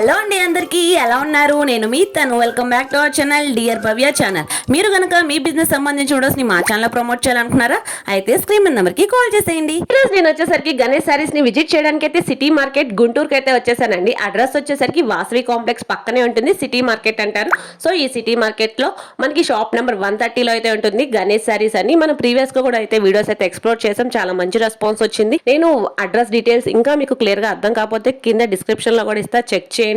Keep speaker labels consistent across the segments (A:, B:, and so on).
A: Hello అండి అందరికీ ఎలా ఉన్నారు? నేను మీ తను. Welcome back to our channel dear Bhavya channel మీరు కనుక మీ బిజినెస్ సంబంధించిన వీడియోస్ని మా ఛానల్ ప్రమోట్ చేయాలనుకున్నారా? అయితే స్క్రీన్ నెంబర్కి కాల్ చేసేయండి.
B: ఈరోజు నేను వచ్చేసరికి గణేష్ సారీస్ని విజిట్ చేయడానికి అయితే సిటీ మార్కెట్ గుంటూరుకి అయితే వచ్చేసానండి. అడ్రస్ వచ్చేసరికి వాసవి కాంప్లెక్స్ పక్కనే ఉంటుంది సిటీ మార్కెట్ అంటారు. సో ఈ సిటీ మార్కెట్లో మనకి షాప్ నెంబర్ వన్ థర్టీలో అయితే ఉంటుంది గణేష్ సారీస్ అని. మనం ప్రీవియస్గా కూడా అయితే వీడియోస్ అయితే ఎక్స్ప్లోర్ చేసాం. చాలా మంచి రెస్పాన్స్ వచ్చింది. నేను అడ్రస్ డీటెయిల్స్ ఇంకా మీకు క్లియర్గా అర్థం కాకపోతే కింద డిస్క్రిప్షన్లో కూడా ఇస్తా. చెక్ చేయండి.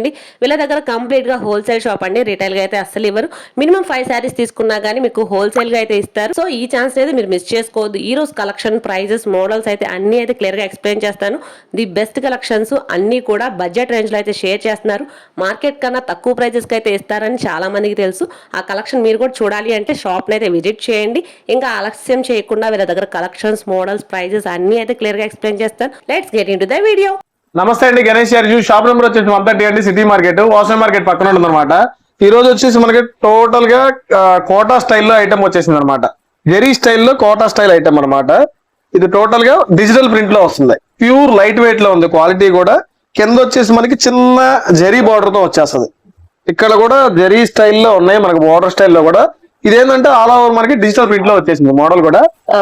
B: వీళ్ళ దగ్గర కంప్లీట్గా హోల్సేల్ షాప్ అండి. రిటైల్గా అయితే అస్సలు ఇవ్వరు. మినిమం ఫైవ్ శారీస్ తీసుకున్నా కానీ మీకు హోల్సేల్గా అయితే ఇస్తారు. సో ఈ ఛాన్స్ అయితే మీరు మిస్ చేసుకోవద్దు. ఈ రోజు కలెక్షన్ ప్రైజెస్ మోడల్స్ అయితే అన్ని అయితే క్లియర్గా ఎక్స్ప్లెయిన్ చేస్తాను. ది బెస్ట్ కలెక్షన్స్ అన్ని కూడా బడ్జెట్ రేంజ్లో అయితే షేర్ చేస్తున్నారు. మార్కెట్ కన్నా తక్కువ ప్రైజెస్కి అయితే ఇస్తారని చాలా మందికి తెలుసు. ఆ కలెక్షన్ మీరు కూడా చూడాలి అంటే షాప్ అయితే విజిట్ చేయండి. ఇంకా ఆలస్యం చేయకుండా వీళ్ళ దగ్గర కలెక్షన్స్ మోడల్స్ ప్రైజెస్ అన్ని అయితే క్లియర్గా ఎక్స్ప్లెయిన్ చేస్తాను. Let's get in the video.
C: నమస్తే అండి గణేష్ గారు. షాప్ నెంబర్ వచ్చేసి వన్ థర్టీ అండి సిటీ మార్కెట్. వాసన మార్కెట్ పక్కన ఉంటుంది అనమాట ఈ రోజు వచ్చేసి మనకి టోటల్గా కోటా స్టైల్లో ఐటమ్ వచ్చేసింది అనమాట జెరీ స్టైల్లో కోటా స్టైల్ ఐటమ్ అన్నమాట. ఇది టోటల్గా డిజిటల్ ప్రింట్లో వస్తుంది. ప్యూర్ లైట్ వెయిట్లో ఉంది క్వాలిటీ కూడా. కింద వచ్చేసి మనకి చిన్న జెరీ బార్డర్తో వచ్చేస్తుంది. ఇక్కడ కూడా జెరీ స్టైల్లో ఉన్నాయి మనకి బార్డర్ స్టైల్లో కూడా. ఇదేంటంటే ఆల్ ఓవర్ మనకి డిజిటల్ ప్రింట్లో వచ్చేసింది మోడల్ కూడా.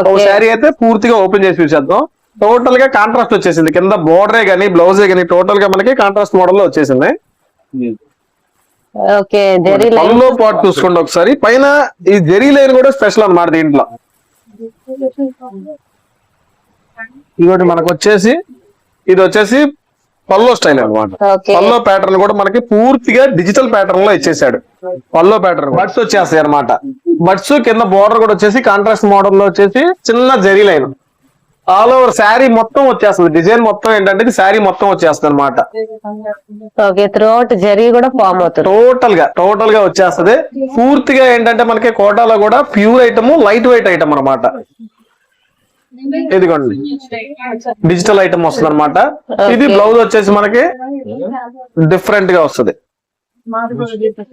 C: ఒక శారీ అయితే పూర్తిగా ఓపెన్ చేసి చూసేద్దాం. టోటల్గా కాంట్రాస్ట్ వచ్చేసింది. కింద బోర్డరే గానీ బ్లౌజే గానీ టోటల్గా మనకి కాంట్రాస్ట్ మోడల్లో వచ్చేసింది. పళ్ళలో పాటు చూసుకోండి ఒకసారి. పైన ఈ జెరీ లైన్ కూడా స్పెషల్ అన్నమాట దీంట్లో. ఇదిగోటి మనకు వచ్చేసి ఇది వచ్చేసి pallu style
B: Okay.
C: Pallu pattern కూడా మనకి పూర్తిగా డిజిటల్ ప్యాటర్న్లో ఇచ్చేసాడు. పల్లో ప్యాటర్న్ బడ్స్ వచ్చేస్తాయి అనమాట బడ్స్ కింద బోర్డర్ కూడా వచ్చేసి కాంట్రాస్ట్ మోడల్లో వచ్చేసి చిన్న zari line. All over sari మొత్తం వచ్చేస్తుంది. డిజైన్ మొత్తం ఏంటంటే ఇది శారీ మొత్తం వచ్చేస్తుంది అనమాట
B: ఓకే జరీ కూడా ఫామ్ అవుతుంది.
C: టోటల్గా టోటల్గా వచ్చేస్తది. పూర్తిగా ఏంటంటే మనకి కోటాలో కూడా pure item light weight item అన్నమాట. ఇదిగోండి. డిజిటల్ ఐటమ్ వస్తుంది అనమాట ఇది బ్లౌజ్ వచ్చేసి మనకి డిఫరెంట్గా వస్తుంది.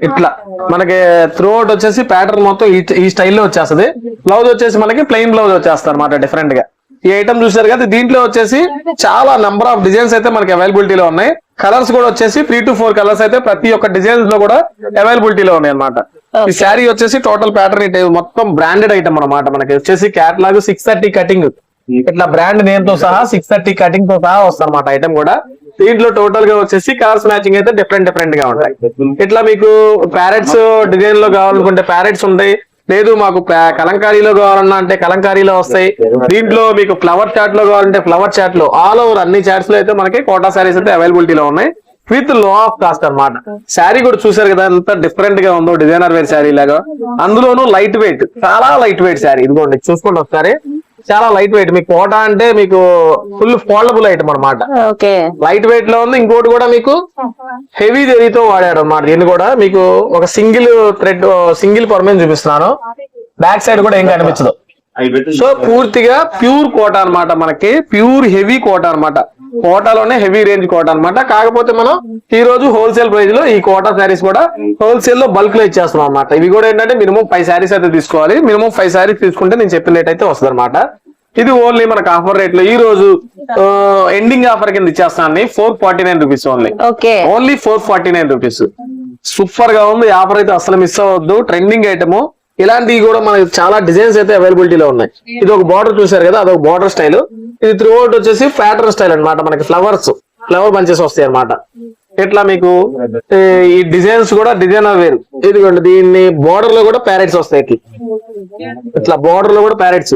C: ఇట్లా. మనకి త్రూ అవుట్ వచ్చేసి ప్యాటర్న్ మొత్తం ఈ- ఈ స్టైల్లో వచ్చేస్తది. బ్లౌజ్ వచ్చేసి మనకి ప్లెయిన్ బ్లౌజ్ వచ్చేస్తుంది అనమాట డిఫరెంట్గా. ఈ ఐటమ్ చూసారు కదా దీంట్లో వచ్చేసి చాలా నెంబర్ ఆఫ్ డిజైన్స్ అయితే మనకి అవైలబిలిటీలో ఉన్నాయి. కలర్స్ కూడా వచ్చేసి త్రీ టు ఫోర్ కలర్స్ అయితే ప్రతి ఒక్క డిజైన్స్లో కూడా అవైలబిలిటీలో ఉన్నాయి అనమాట ఈ శారీ వచ్చేసి టోటల్ ప్యాటర్న్ ఇటు మొత్తం బ్రాండెడ్ ఐటమ్ అన్నమాట మనకి. వచ్చేసి క్యాట్లాగ్ సిక్స్ థర్టీ కటింగ్ ఇట్లా బ్రాండ్ నేమ్తో సహా సిక్స్ థర్టీ కటింగ్తో సహా వస్తుంది అనమాట ఐటమ్ కూడా. దీంట్లో టోటల్గా వచ్చేసి కలర్స్ మ్యాచింగ్ అయితే డిఫరెంట్ డిఫరెంట్గా ఉంటాయి. ఇట్లా మీకు ప్యారెట్స్ డిజైన్లో కావాలనుకుంటే ప్యారెట్స్ ఉంటాయి. లేదు మాకు కలంకారీలో కావాలన్నా అంటే కలంకారీలో వస్తాయి. దీంట్లో మీకు ఫ్లవర్ చాట్లో కావాలంటే ఫ్లవర్ చాట్లో ఆల్ ఓవర్ అన్ని చాట్స్లో అయితే మనకి కోటా సారీస్ అయితే అవైలబిలిటీలో ఉన్నాయి. విత్లో ఆఫ్ కాస్ట్ అన్నమాట. శారీ కూడా చూసారు కదా ఎంత డిఫరెంట్గా ఉందో డిజైనర్ వేర్ శారీ లాగా. అందులోనూ లైట్ వెయిట్ చాలా లైట్ వెయిట్ శారీ ఇదిగోండి చూసుకోండి ఒకసారి. చాలా లైట్ వెయిట్ మీకు కోటా అంటే మీకు ఫుల్ ఫోల్డబుల్ ఐటమ్ అన్నమాట.
B: ఓకే.
C: లైట్ వెయిట్లో ఉంది. ఇంకోటి కూడా మీకు హెవీ జరీతో వాడాడు అన్నమాట. దీన్ని కూడా మీకు ఒక సింగిల్ థ్రెడ్ సింగిల్ పర్మనెంట్ చూపిస్తున్నాను. బ్యాక్ సైడ్ కూడా ఏం కనిపించదు. సో పూర్తిగా ప్యూర్ కోట అన్నమాట మనకి ప్యూర్ హెవీ కోట అన్నమాట. కోటాలోనే హెవీ రేంజ్ కోట అన్నమాట. కాకపోతే మనం ఈ రోజు హోల్సేల్ ప్రైస్లో ఈ కోటా శారీస్ కూడా హోల్సేల్లో బల్క్లో ఇచ్చేస్తున్నాం అన్నమాట. ఇవి కూడా ఏంటంటే మినిమం ఫైవ్ శారీస్ అయితే తీసుకోవాలి. మినిమం ఫైవ్ శారీస్ తీసుకుంటే నేను చెప్పిన రేట్ అయితే వస్తుంది అనమాట ఇది ఓన్లీ మనకు ఆఫర్ రేట్లో ఈ రోజు ఎండింగ్ ఆఫర్ కింద ఇచ్చేస్తాను four forty nine rupees only.
B: Okay.
C: Only four forty nine rupees. సూపర్గా ఉంది ఆఫర్ అయితే అసలు మిస్ అవ్వద్దు. ట్రెండింగ్ ఐటమ్ ఇలాంటివి కూడా మనకి చాలా డిజైన్స్ అయితే అవైలబిలిటీలో ఉన్నాయి. ఇది ఒక బార్డర్ చూసారు కదా అదొక బార్డర్ స్టైల్ ఇది త్రూ అవుట్ వచ్చేసి ప్యాటర్న్ స్టైల్ అన్నమాట మనకి ఫ్లవర్స్ ఫ్లవర్ బంచెస్ వస్తాయి అన్నమాట. ఇట్లా మీకు? ఏ, ఈ డిజైన్స్ కూడా డిజైనర్ వేరు ఇదిగోండి దీన్ని బార్డర్లో కూడా ప్యారెట్స్ వస్తాయి ఇట్లా. ఇట్లా బార్డర్లో కూడా ప్యారెట్స్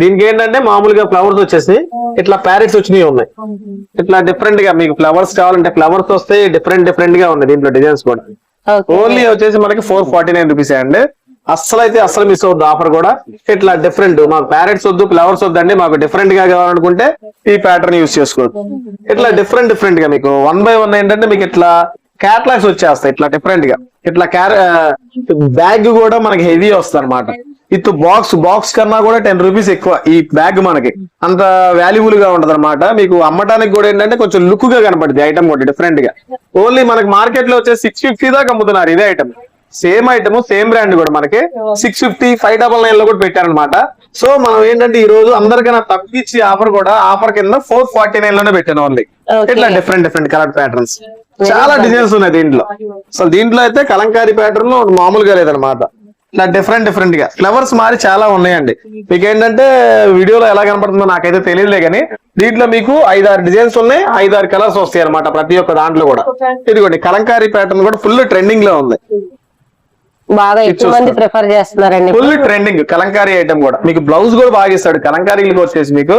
C: దీనికి ఏంటంటే మామూలుగా ఫ్లవర్స్ వచ్చేసి ఇట్లా ప్యారెట్స్ వచ్చినవి ఉన్నాయి. ఇట్లా డిఫరెంట్గా మీకు ఫ్లవర్స్ కావాలంటే ఫ్లవర్స్ వస్తాయి డిఫరెంట్ డిఫరెంట్గా ఉన్నాయి దీంట్లో డిజైన్స్ కూడా. ఓన్లీ వచ్చేసి మనకి ఫోర్ ఫార్టీ నైన్ రూపీస్ అండి. అస్సలు అయితే అస్సలు మిస్ అవుద్ది ఆఫర్ కూడా ఇట్లా డిఫరెంట్ మాకు ప్యారెట్స్ వద్దు ఫ్లవర్స్ వద్దండి. మాకు డిఫరెంట్గా కావాలనుకుంటే ఈ ప్యాటర్న్ యూస్ చేసుకోవచ్చు. ఇట్లా డిఫరెంట్ డిఫరెంట్గా మీకు వన్ బై వన్ ఏంటంటే మీకు ఇట్లా క్యాట్లాగ్స్ వచ్చేస్తాయి. ఇట్లా డిఫరెంట్గా. ఇట్లా క్యార బ్యాగ్ కూడా మనకి హెవీ వస్తుంది అనమాట ఇత్ బాక్స్ బాక్స్ కన్నా కూడా టెన్ రూపీస్ ఎక్కువ ఈ బ్యాగ్ మనకి. అంత వాల్యుబుల్గా ఉంటది అనమాట మీకు అమ్మటానికి కూడా ఏంటంటే కొంచెం లుక్గా కనపడుతుంది. ఐటమ్ కూడా డిఫరెంట్గా. ఓన్లీ మనకి మార్కెట్లో వచ్చే సిక్స్ ఫిఫ్టీ దాకా అమ్ముతున్నారు ఇదే item same item same brand కూడా మనకి. సిక్స్ ఫిఫ్టీ ఫైవ్ డబల్ నైన్లో కూడా పెట్టారనమాట సో మనం ఏంటంటే ఈ రోజు అందరికన్నా తగ్గించి ఆఫర్ కూడా ఆఫర్ కింద ఫోర్ ఫార్టీ నైన్లోనే పెట్టాను ఓన్లీ. ఇట్లా డిఫరెంట్ డిఫరెంట్ కలర్ ప్యాటర్న్స్ చాలా డిజైన్స్ ఉన్నాయి దీంట్లో. అసలు దీంట్లో అయితే కలంకారీ ప్యాటర్న్ మామూలుగా లేదనమాట ఇట్లా డిఫరెంట్ డిఫరెంట్గా. ఫ్లవర్స్ మారి చాలా ఉన్నాయండి. మీకు ఏంటంటే వీడియోలో ఎలా కనపడుతుందో నాకైతే తెలియదులే కానీ దీంట్లో మీకు ఐదారు డిజైన్స్ ఉన్నాయి ఐదారు కలర్స్ వస్తాయి అనమాట ప్రతి ఒక్క దాంట్లో కూడా. ఇదిగోండి కలంకారీ ప్యాటర్న్ కూడా ఫుల్ ట్రెండింగ్లో ఉంది.
B: బాగా ఎక్కువ మంది ప్రిఫర్ చేస్తున్నారండి.
C: ఫుల్ ట్రెండింగ్ కలంకారీ ఐటమ్ కూడా. మీకు బ్లౌజ్ కూడా బాగా ఇస్తాడు కలంకారీలకు వచ్చేసి మీకు.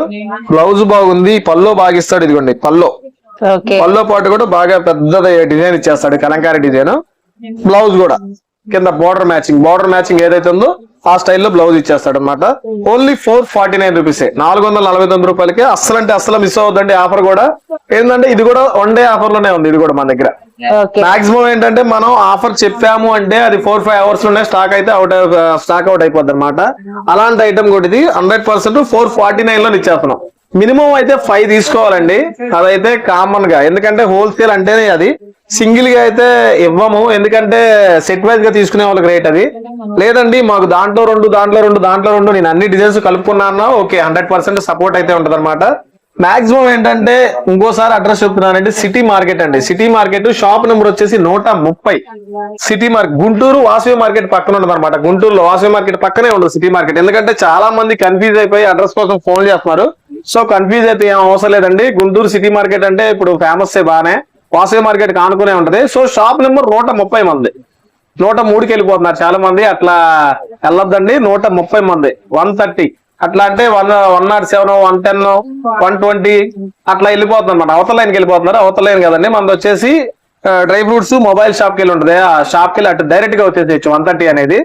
C: బ్లౌజ్ బాగుంది పల్లో బాగా ఇస్తాడు ఇదిగోండి పల్లో. పల్లో పాటు కూడా బాగా పెద్ద డిజైన్ ఇచ్చేస్తాడు కలంకారీ డిజైన్ బ్లౌజ్ కూడా. కింద బోర్డర్ మ్యాచింగ్ బోర్డర్ మ్యాచింగ్ ఏదైతే ఉందో ఆ స్టైల్లో బ్లౌజ్ ఇచ్చేస్తాడు అనమాట only four forty nine rupees నాలుగు వందల నలభై తొమ్మిది రూపాయలకి అస్సలు అంటే అస్సలు మిస్ అవుతుందండి ఆఫర్ కూడా. ఏంటంటే ఇది కూడా వన్ డే ఆఫర్లోనే ఉంది ఇది కూడా మన దగ్గర. మాక్సిమం ఏంటంటే మనం ఆఫర్ చెప్పాము అంటే అది ఫోర్ ఫైవ్ అవర్స్లోనే స్టాక్ అయితే అవుట్ స్టాక్ అవుట్ అయిపోద్ది అనమాట అలాంటి ఐటమ్ కూడా ఇది హండ్రెడ్ పర్సెంట్ ఫోర్ ఫార్టీ నైన్లో ఇచ్చేస్తున్నాం. మినిమం అయితే ఫైవ్ తీసుకోవాలండి. అదైతే కామన్గా. ఎందుకంటే హోల్సేల్ అంటేనే అది. సింగిల్గా అయితే ఇవ్వము. ఎందుకంటే సెట్ వైజ్గా తీసుకునే వాళ్ళకి రేట్ అది. లేదండి మాకు దాంట్లో రెండు దాంట్లో రెండు దాంట్లో రెండు. నేను అన్ని డిజైన్స్ కలుపుకున్నా ఓకే హండ్రెడ్ పర్సెంట్ సపోర్ట్ అయితే ఉంటది మాక్సిమం ఏంటంటే ఇంకోసారి అడ్రస్ చెప్తున్నానంటే సిటీ మార్కెట్ అండి. సిటీ మార్కెట్ షాప్ నెంబర్ వచ్చేసి నూట ముప్పై. City market Guntur Vasavi market పక్కన ఉండదు అనమాట గుంటూరులో వాసవి మార్కెట్ పక్కనే ఉండదు సిటీ మార్కెట్ ఎందుకంటే చాలా మంది కన్ఫ్యూజ్ అయిపోయి అడ్రస్ కోసం ఫోన్ చేస్తున్నారు. సో కన్ఫ్యూజ్ అయితే ఏం అవసరం లేదండి. గుంటూరు సిటీ మార్కెట్ అంటే ఇప్పుడు ఫేమస్ బానే వాసవి మార్కెట్ కానుకునే ఉంటది. సో షాప్ నెంబర్ నూట ముప్పై మంది. నూట మూడుకి వెళ్ళిపోతున్నారు చాలా మంది అట్లా వెళ్ళొద్దండి. నూట ముప్పై మంది. One thirty. అట్లా అంటే one one not seven one ten one twenty అట్లా వెళ్ళిపోతుంది అనమాట అవతల లైన్కి వెళ్ళిపోతున్నారు. అవతల లైన్ కదండి. మనది వచ్చేసి డ్రై ఫ్రూట్స్ మొబైల్ షాప్కి వెళ్ళి ఉంటుంది. ఆ షాప్కి వెళ్ళి అటు డైరెక్ట్గా వచ్చేసేయచ్చు వన్ థర్టీ అనేది.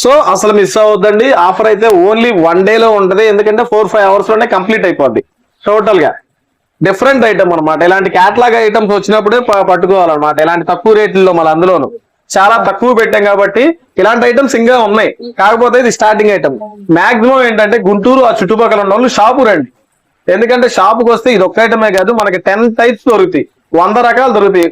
C: సో అసలు మిస్ అవ్వద్దండి ఆఫర్ అయితే ఓన్లీ వన్ డే లో ఉంటది. ఎందుకంటే ఫోర్ ఫైవ్ అవర్స్లోనే కంప్లీట్ అయిపోద్ది. టోటల్గా డిఫరెంట్ ఐటమ్ అన్నమాట. ఇలాంటి క్యాట్లాగ్ ఐటమ్స్ వచ్చినప్పుడే పట్టుకోవాలన్నమాట. ఇలాంటి తక్కువ రేట్లలో మన అందులోను. చాలా తక్కువ పెట్టాం కాబట్టి ఇలాంటి ఐటమ్స్ ఇంకా ఉన్నాయి. కాకపోతే ఇది స్టార్టింగ్ ఐటమ్ మాక్సిమం ఏంటంటే గుంటూరు ఆ చుట్టుపక్కల ఉన్న వాళ్ళు షాపు రండి. ఎందుకంటే షాపుకి వస్తే ఇది ఒక్క ఐటమే కాదు మనకి టెన్ టైప్స్ దొరుకుతాయి. వంద రకాలు దొరుకుతాయి.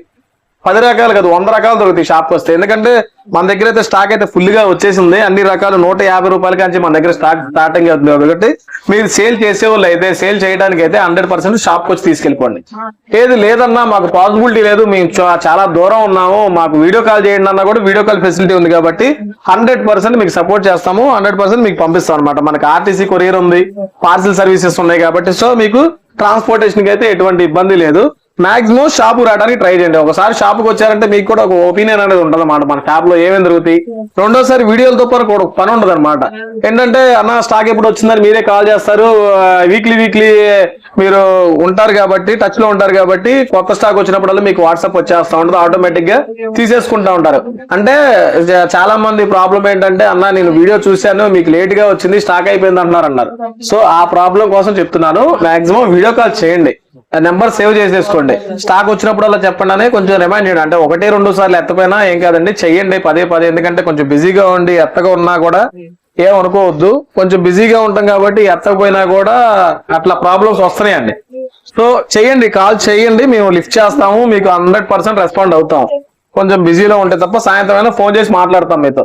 C: పది రకాలు కాదు వంద రకాలు దొరుకుతాయి షాప్కి వస్తే. ఎందుకంటే మన దగ్గర అయితే స్టాక్ అయితే ఫుల్గా వచ్చేసింది. అన్ని రకాలు నూట యాభై రూపాయల నుంచి మన దగ్గర స్టాక్ స్టార్టింగ్ అవుతుంది కాబట్టి మీరు సేల్ చేసే వాళ్ళు అయితే సేల్ చేయడానికి అయితే హండ్రెడ్ పర్సెంట్ షాప్కి వచ్చి తీసుకెళ్ళిపోండి. ఏది లేదన్నా మాకు పాసిబిలిటీ లేదు. మేము చాలా దూరం ఉన్నాము. మాకు వీడియో కాల్ చేయండి అన్నా కూడా వీడియో కాల్ ఫెసిలిటీ ఉంది కాబట్టి హండ్రెడ్ పర్సెంట్ మీకు సపోర్ట్ చేస్తాము. హండ్రెడ్ పర్సెంట్ మీకు పంపిస్తాం అనమాట మనకి ఆర్టీసీ కొరియర్ ఉంది పార్సిల్ సర్వీసెస్ ఉన్నాయి కాబట్టి. సో మీకు ట్రాన్స్పోర్టేషన్కి అయితే ఎటువంటి ఇబ్బంది లేదు. మాక్సిమం షాపు రావడానికి ట్రై చేయండి. ఒకసారి షాపుకి వచ్చారంటే మీకు కూడా ఒక ఒపీనియన్ అనేది ఉంటుంది అనమాట మన షాప్లో ఏమేమి దొరుకుతాయి రెండోసారి వీడియోలతో పాటు కూడా పని ఉండదు అనమాట ఏంటంటే అన్న స్టాక్ ఎప్పుడు వచ్చిందని మీరే కాల్ చేస్తారు. వీక్లీ వీక్లీ మీరు ఉంటారు కాబట్టి టచ్లో ఉంటారు కాబట్టి కొత్త స్టాక్ వచ్చినప్పుడల్లా మీకు వాట్సాప్ వచ్చేస్తా ఉంటుంది ఆటోమేటిక్గా తీసేసుకుంటా ఉంటారు. అంటే చాలా మంది ప్రాబ్లం ఏంటంటే అన్న నేను వీడియో చూశాను మీకు లేట్గా వచ్చింది స్టాక్ అయిపోయింది అంటున్నారు అన్నారు సో ఆ ప్రాబ్లం కోసం చెప్తున్నాను మాక్సిమం వీడియో కాల్ చేయండి. నెంబర్ సేవ్ చేసేసుకోండి. స్టాక్ వచ్చినప్పుడు అలా చెప్పండి అని కొంచెం రిమైండ్ చేయండి. అంటే ఒకటి రెండు సార్లు ఎత్తపోయినా ఏం కాదండి చెయ్యండి పదే పదే ఎందుకంటే కొంచెం బిజీగా ఉండి ఎత్తగా ఉన్నా కూడా ఏం అనుకోవద్దు. కొంచెం బిజీగా ఉంటాం కాబట్టి ఎత్తకపోయినా కూడా అట్లా ప్రాబ్లమ్స్ వస్తున్నాయండి. సో చెయ్యండి కాల్ చేయండి. మేము లిఫ్ట్ చేస్తాము. మీకు హండ్రెడ్ పర్సెంట్ రెస్పాండ్ అవుతాం. కొంచెం బిజీలో ఉంటే తప్ప సాయంత్రం అయినా ఫోన్ చేసి మాట్లాడతాం మీతో.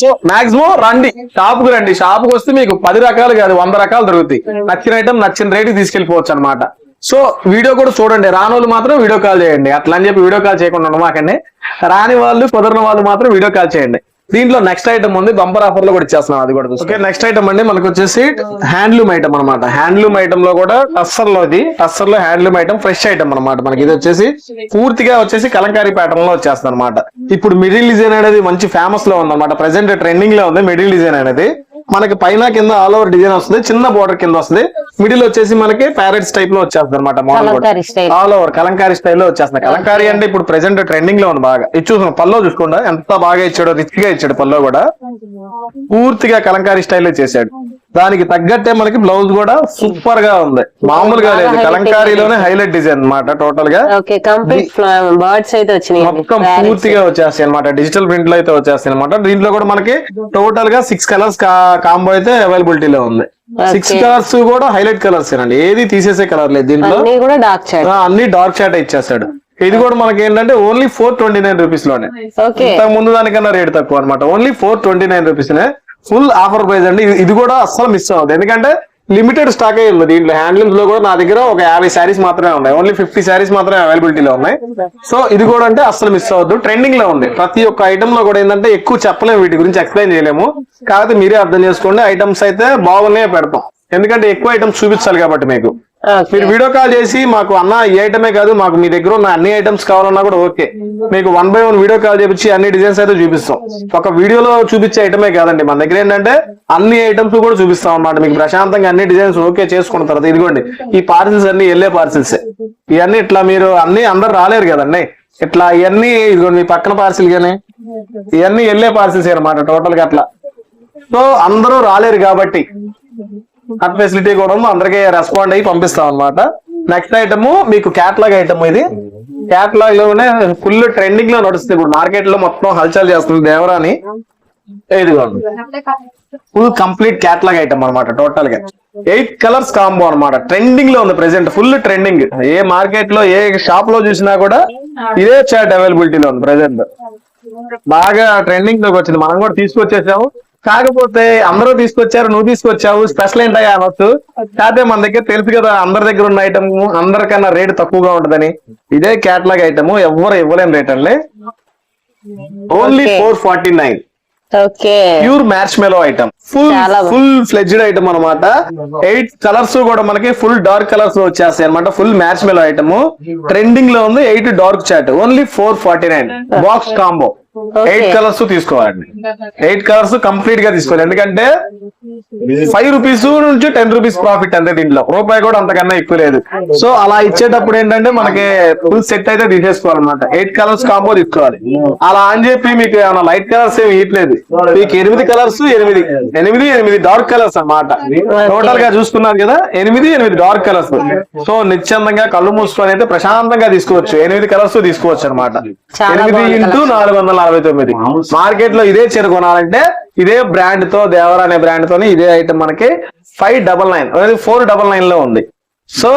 C: సో మాక్సిమం రండి. షాప్కు రండి. షాప్కు వస్తే మీకు పది రకాలు కాదు వంద రకాలు దొరుకుతాయి. నచ్చిన ఐటమ్ నచ్చిన రేటు తీసుకెళ్ళిపోవచ్చు అనమాట సో వీడియో కూడా చూడండి. రాని వాళ్ళు మాత్రం వీడియో కాల్ చేయండి. అట్లా అని చెప్పి వీడియో కాల్ చేయకుండా ఉండమాకండి. రాని వాళ్ళు కుదరని వాళ్ళు మాత్రం వీడియో కాల్ చేయండి. దీంట్లో నెక్స్ట్ ఐటమ్ ఉంది బంపర్ ఆఫర్లో కూడా ఇచ్చేస్తున్నాం అది కూడా ఓకే నెక్స్ట్ ఐటమ్ అండి మనకు వచ్చేసి హ్యాండ్లూమ్ ఐటమ్ అనమాట హ్యాండ్లూమ్ ఐటమ్లో కూడా టస్సర్లో ఇది టస్సర్లో హ్యాండ్లూమ్ ఐటమ్ ఫ్రెష్ ఐటమ్ అనమాట మనకి ఇది వచ్చేసి పూర్తిగా వచ్చేసి కలంకారీ ప్యాటర్న్లో వచ్చేస్తుంది అనమాట ఇప్పుడు మిడిల్ డిజైన్ అనేది మంచి ఫేమస్లో ఉంది అనమాట ప్రెసెంట్ ట్రెండింగ్లో ఉంది మిడిల్ డిజైన్ అనేది. మనకి పైన కింద ఆల్ ఓవర్ డిజైన్ వస్తుంది చిన్న బోర్డర్ కింద వస్తుంది. మిడిల్ వచ్చేసి మనకి ప్యారెట్స్ టైప్లో వచ్చేస్తుంది అనమాట. ఆల్ ఓవర్ కలంకారీ స్టైల్లో వచ్చేస్తుంది. కలంకారీ అంటే ఇప్పుడు ప్రెసెంట్ ట్రెండింగ్లో ఉంది బాగా. ఇది చూసాం పల్లో చూసుకోండి. ఎంత బాగా ఇచ్చాడో రిచ్గా ఇచ్చాడు పల్లో కూడా. పూర్తిగా కలంకారీ స్టైల్లో చేశాడు. దానికి తగ్గట్టే మనకి బ్లౌజ్ కూడా సూపర్గా ఉంది. మామూలుగా లేదు. కలంకారీలోనే హైలైట్ డిజైన్ అన్నమాట టోటల్గా.
B: ఓకే కంప్లీట్ బర్డ్స్ అయితే వచ్చినాయి.
C: మొత్తం పూర్తిగా వచ్చేస్తాయి అనమాట డిజిటల్ ప్రింట్లో అయితే వచ్చేస్తాయి అనమాట దీంట్లో కూడా మనకి టోటల్గా సిక్స్ కలర్స్ కాంబో అయితే అవైలబిలిటీలో ఉంది. సిక్స్ కలర్స్ కూడా హైలైట్ కలర్స్ అండి ఏది తీసేసే కలర్ లేదు దీంట్లో.
B: అన్ని డార్క్
C: షాట్ ఇచ్చేస్తాడు. ఇది కూడా మనకి ఏంటంటే ఓన్లీ ఫోర్ ట్వంటీ నైన్ రూపీస్లోనే.
B: ఓకే
C: ఇంతకు ముందు దానికన్నా రేట్ తక్కువ అనమాట only four twenty nine rupees full offer price అండి. ఇది- ఇది కూడా అస్సలు మిస్ అవ్వదు ఎందుకంటే లిమిటెడ్ స్టాక్ అయి ఉంది దీంట్లో హ్యాండ్లూమ్స్లో కూడా నా దగ్గర ఒక యాభై శారీస్ మాత్రమే ఉన్నాయి. ఓన్లీ ఫిఫ్టీ శారీస్ మాత్రమే అవైలబిలిటీలో ఉన్నాయి. సో ఇది కూడా అంటే అస్సలు మిస్ అవ్వద్దు. ట్రెండింగ్లో ఉంది. ప్రతి ఒక్క ఐటమ్లో కూడా ఏంటంటే ఎక్కువ చెప్పలేము. వీటి గురించి ఎక్స్ప్లెయిన్ చేయలేము. కాకపోతే మీరే అర్థం చేసుకోండి. ఐటమ్స్ అయితే బాగున్నాయి పెడతాం. ఎందుకంటే ఎక్కువ ఐటమ్స్ చూపించాలి కాబట్టి మీకు. మీరు వీడియో కాల్ చేసి మాకు అన్న ఈ ఐటమే కాదు మాకు మీ దగ్గర ఉన్న అన్ని ఐటమ్స్ కావాలన్నా కూడా ఓకే. మీకు one by one video call చేపించి అన్ని డిజైన్స్ అయితే చూపిస్తాం. ఒక వీడియోలో చూపించే ఐటమే కాదండి. మన దగ్గర ఏంటంటే అన్ని ఐటమ్స్ కూడా చూపిస్తాం అన్నమాట. మీకు ప్రశాంతంగా అన్ని డిజైన్స్ ఓకే చేసుకున్న తర్వాత ఇదిగోండి ఈ పార్సిల్స్ అన్ని వెళ్ళే పార్సిల్స్ ఇవన్నీ ఇట్లా మీరు అన్ని అందరు రాలేరు కదండి. ఇట్లా ఇవన్నీ ఇదిగోండి మీ పక్కన పార్సిల్ గానీ ఇవన్నీ వెళ్ళే పార్సిల్స్ అనమాట టోటల్గా అట్లా. సో అందరూ రాలేరు కాబట్టి అట్ ఫెసిలిటీ కూడా అందరికి అందరికీ రెస్పాండ్ అయ్యి పంపిస్తాం అనమాట నెక్స్ట్ ఐటమ్ మీకు క్యాట్లాగ్ ఐటమ్ ఇది. క్యాట్లాగ్లోనే ఫుల్ ట్రెండింగ్లో నడుస్తుంది. ఇప్పుడు మార్కెట్లో మొత్తం హల్చల్ చేస్తుంది దేవరాని ఇదిగోండి. ఫుల్ కంప్లీట్ క్యాట్లాగ్ ఐటమ్ అన్నమాట టోటల్గా. ఎయిట్ కలర్స్ కాంబో అన్నమాట. ట్రెండింగ్లో ఉంది ప్రెసెంట్ ఫుల్ ట్రెండింగ్ ఏ మార్కెట్లో ఏ షాప్లో చూసినా కూడా ఇదే చాట్ అవైలబిలిటీలో ఉంది ప్రెసెంట్ బాగా ట్రెండింగ్లోకి వచ్చింది. మనం కూడా తీసుకొచ్చేసాము. కాకపోతే అందరూ తీసుకొచ్చారు నువ్వు తీసుకొచ్చావు స్పెషల్ ఏంటయ్యా అనొచ్చు. కాకపోతే మన దగ్గర తెలుసు కదా అందరి దగ్గర ఉన్న ఐటమ్ అందరికన్నా రేట్ తక్కువగా ఉంటదని. ఇదే క్యాటలాగ్ ఐటమ్ ఎవరు ఇవ్వలేని రేట్ అండి. Only. Four forty nine
B: okay.
C: Pure match melo item full. Full fledged item అనమాట ఎయిట్ కలర్స్ కూడా మనకి ఫుల్ డార్క్ కలర్స్ వచ్చేస్తాయి అనమాట ఫుల్ మ్యాచ్ మెలో ఐటమ్ ట్రెండింగ్లో ఉంది eight dark chat only four forty nine box combo eight colours తీసుకోవాలండి. Eight colours కంప్లీట్గా తీసుకోవాలి. ఎందుకంటే ఫైవ్ రూపీస్ నుంచి టెన్ రూపీస్ ప్రాఫిట్ అంతే దీంట్లో. రూపాయి కూడా అంతకన్నా ఎక్కువ లేదు. సో అలా ఇచ్చేటప్పుడు ఏంటంటే మనకి ఫుల్ సెట్ అయితే తీసేసుకోవాలన్నమాట. ఎయిట్ కలర్స్ కాంబో తీసుకోవాలి. అలా అని చెప్పి మీకు ఏమైనా లైట్ కలర్స్ ఏమి ఇయట్లేదు మీకు ఎనిమిది కలర్స్ ఎనిమిది ఎనిమిది ఎనిమిది డార్క్ కలర్స్ అన్నమాట. టోటల్గా చూసుకున్నారు కదా ఎనిమిది ఎనిమిది డార్క్ కలర్స్ సో నిశ్చందంగా కళ్ళు మూసుకొని అయితే ప్రశాంతంగా తీసుకోవచ్చు. ఎనిమిది కలర్స్ తీసుకోవచ్చు అనమాట ఎనిమిది ఇంటూ నాలుగు వందల నలభై తొమ్మిది. మార్కెట్లో ఇదే చీర కొనాలంటే ఇదే బ్రాండ్తో దేవర అనే బ్రాండ్ తోని ఇదే ఐటమ్ మనకి ఫైవ్ డబల్ నైన్ అనేది ఫోర్ డబల్ నైన్లో ఉంది. సో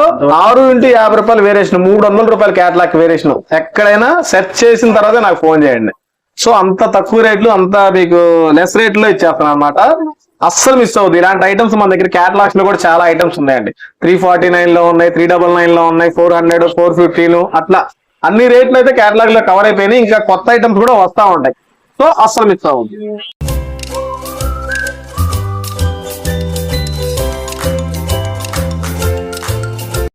C: ఆరు ఇంటూ యాభై రూపాయలు వేరియేషన్ మూడు వందల రూపాయల క్యాటలాగ్ వేరియేషన్ ఎక్కడైనా సెర్చ్ చేసిన తర్వాత నాకు ఫోన్ చేయండి. సో అంత తక్కువ రేట్లు అంత మీకు లెస్ రేట్లో ఇచ్చేస్తాను అనమాట అస్సలు మిస్ అవుతుంది ఇలాంటి ఐటమ్స్ మన దగ్గర క్యాటలాగ్స్లో కూడా చాలా ఐటమ్స్ ఉన్నాయండి. త్రీ ఫార్టీ నైన్లో ఉన్నాయి త్రీ డబల్ నైన్లో ఉన్నాయి ఫోర్ హండ్రెడ్ ఫోర్ ఫిఫ్టీన్ అట్లా. అన్ని రేట్లు అయితే క్యాటలాగ్లో కవర్ అయిపోయినాయి. ఇంకా కొత్త ఐటమ్స్ కూడా వస్తా ఉంటాయి. సో అస్సలు మిస్ అవుతుంది